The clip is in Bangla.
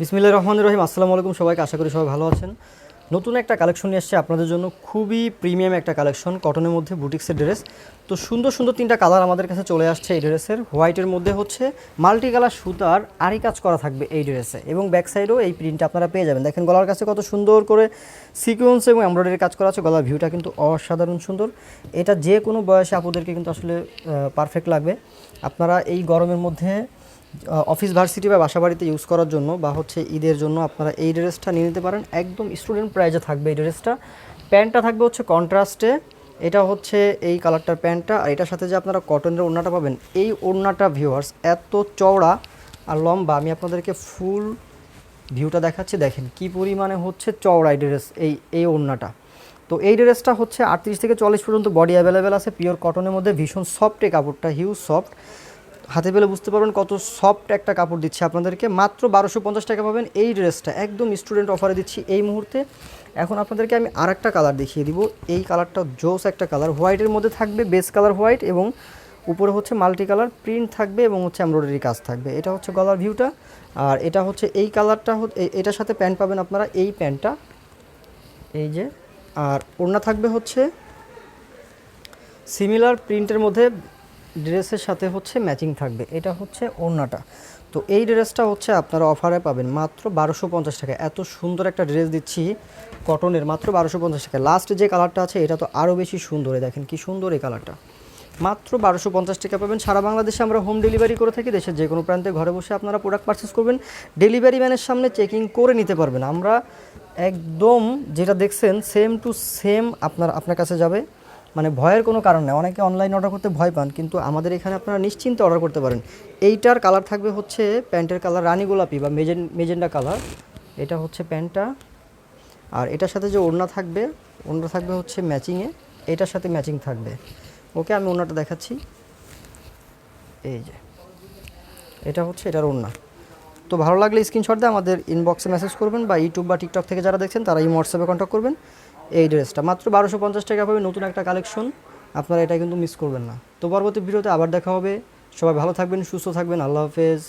বিসমিল্লাহ রহমান রহিম, আসসালামু আলাইকুম সবাইকে, আশা করি সবাই ভালো আছেন। নতুন একটা কালেকশন নিয়ে এসছে আপনাদের জন্য, খুবই প্রিমিয়াম একটা কালেকশন, কটনের মধ্যে বুটিক্সের ড্রেস। তো সুন্দর সুন্দর তিনটা কালার আমাদের কাছে চলে আসছে এই ড্রেসের। হোয়াইটের মধ্যে হচ্ছে মাল্টি কালার সুতার আরি কাজ করা থাকবে এই ড্রেসে এবং ব্যাক সাইডেও এই প্রিন্টটা আপনারা পেয়ে যাবেন। দেখেন গলার কাছে কত সুন্দর করে সিকোয়েন্স এবং এমব্রয়ডারি কাজ করা আছে, গলার ভিউটা কিন্তু অসাধারণ সুন্দর। এটা যে কোনো বয়সে আপুদেরকে কিন্তু আসলে পারফেক্ট লাগবে। আপনারা এই গরমের মধ্যে অফিস ভার্সিটি বা বাসা বাড়িতে ইউজ করার জন্য বা হচ্ছে ঈদের জন্য আপনারা এই ড্রেসটা নিয়ে নিতে পারেন। একদম স্টুডেন্ট প্রাইজে থাকবে এই ড্রেসটা প্যান্টটা থাকবে হচ্ছে কন্ট্রাস্টে এটা হচ্ছে এই কালারটার প্যান্টটা আর এটার সাথে যে আপনারা কটনের ওড়নাটা পাবেন, এই ওড়নাটা ভিউয়ার্স এত চওড়া আর লম্বা, আমি আপনাদেরকে ফুল ভিউটা দেখাচ্ছি। দেখেন কি পরিমাণে হচ্ছে চওড়া এই ড্রেস এই এই ওড়নাটা। তো এই ড্রেসটা হচ্ছে আটত্রিশ থেকে চল্লিশ পর্যন্ত বডি অ্যাভেলেবেল আছে। পিওর কটনের মধ্যে ভীষণ সফট এই কাপড়টা হিউজ সফট হাতে পেলে বুঝতে পারবেন কত সফট একটা কাপড় দিচ্ছে আপনাদেরকে। মাত্র বারোশো পঞ্চাশ টাকা পাবেন এই ড্রেসটা। একদম স্টুডেন্ট অফারে দিচ্ছি এই মুহূর্তে। এখন আপনাদেরকে আমি আর একটা কালার দেখিয়ে দিব। এই কালারটা জোস একটা কালার হোয়াইটের মধ্যে থাকবে বেস কালার হোয়াইট এবং উপরে হচ্ছে মাল্টি কালার প্রিন্ট থাকবে এবং হচ্ছে এমব্রয়ডারি কাজ থাকবে। এটা হচ্ছে গলার ভিউটা আর এটা হচ্ছে এই কালারটা এটার সাথে প্যান্ট পাবেন আপনারা এই প্যান্টটা এই যে। আর ওড়না থাকবে হচ্ছে সিমিলার প্রিন্টের মধ্যে ড্রেসের সাথে হচ্ছে ম্যাচিং থাকবে। এটা হচ্ছে ওড়নাটা। তো এই ড্রেসটা হচ্ছে আপনারা অফারে পাবেন মাত্র বারোশো পঞ্চাশ টাকা। এত সুন্দর একটা ড্রেস দিচ্ছি কটনের, মাত্র বারোশো পঞ্চাশ টাকা। লাস্ট যে কালারটা আছে, এটা তো আরও বেশি সুন্দর দেখেন, কি সুন্দর এই কালারটা। মাত্র বারোশো পঞ্চাশ টাকা পাবেন। সারা বাংলাদেশে আমরা হোম ডেলিভারি করে থাকি, দেশের যে কোনো প্রান্তে ঘরে বসে আপনারা প্রোডাক্ট পারচেস করবেন। ডেলিভারি ম্যানের সামনে চেকিং করে নিতে পারবেন। আমরা একদম যেটা দেখছেন সেম টু সেম আপনার আপনার কাছে যাবে। মানে ভয়ের কোনো কারণ নেই। অনেকে অনলাইন অর্ডার করতে ভয় পান, কিন্তু আমাদের এখানে আপনারা নিশ্চিন্তে অর্ডার করতে পারেন। এইটার কালার থাকবে হচ্ছে প্যান্টের কালার রানী গোলাপি বা মেজেন মেজেন্ডা কালার এটা হচ্ছে প্যান্টটা। আর এটার সাথে যে ওড়না থাকবে ওড়না থাকবে হচ্ছে ম্যাচিংয়ে এটার সাথে ম্যাচিং থাকবে। ওকে, আমি ওড়নাটা দেখাচ্ছি। এই যে। এটা হচ্ছে এটার ওড়না। তো ভালো লাগলে স্ক্রিনশট দিয়ে আমাদের ইনবক্সে মেসেজ করবেন বা ইউটিউব বা টিকটক থেকে যারা দেখছেন, তারা এই হোয়াটসঅ্যাপে কন্ট্যাক্ট করবেন। এই ড্রেসটা। মাত্র বারোশো পঞ্চাশ টাকা পাবে নতুন একটা কালেকশন। আপনারা এটা কিন্তু মিস করবেন না। তো পরবর্তী ভিডিওতে আবার দেখা হবে। সবাই ভালো থাকবেন, সুস্থ থাকবেন। আল্লাহ হাফেজ।